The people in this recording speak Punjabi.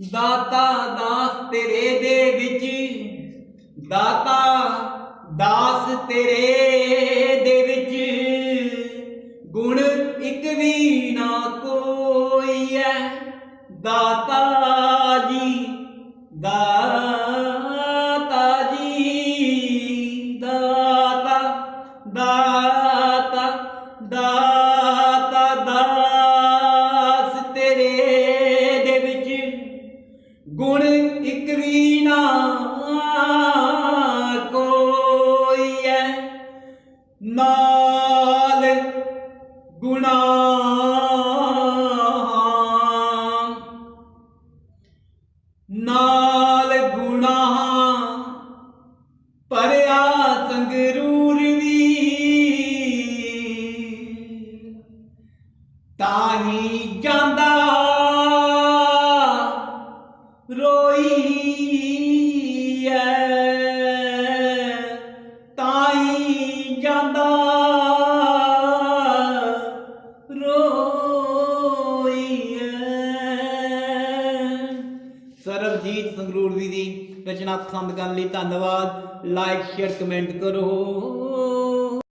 ਦਾਤਾ ਦਾਸ ਤੇਰੇ ਦੇ ਵਿੱਚ। ਦਾਤਾ ਦਾਸ ਤੇਰੇ ਦੇ ਵਿੱਚ। ਗੁਣ ਇੱਕ ਵੀ ਨਾ ਕੋਈ ਹੈ ਦਾਤਾ ਜੀ ਦਾਤਾ ਜੀ, ਦਾਤਾ ਦਾਤਾ ਦਾ ਗੁਣ ਇੱਕ ਵੀ ਨਾ ਕੋਈ ਹੈ ਨਾਲ ਗੁਣਾ ਨਾਲ ਗੁਨਾਹ ਭਰਿਆ ਸੰਗਰੂਰ ਵੀ। ਤਾਹੀ ਜਾਂਦਾ ਰੋਈ ਐ ਤਾਈ ਜਾਂਦਾ ਰੋਈ ਐ ਸਰਬਜੀਤ ਸੰਗਰੂਰ ਦੀ ਰਚਨਾ ਪਸੰਦ ਕਰਨ ਲਈ ਧੰਨਵਾਦ। ਲਾਈਕ ਸ਼ੇਅਰ ਕਮੈਂਟ ਕਰੋ।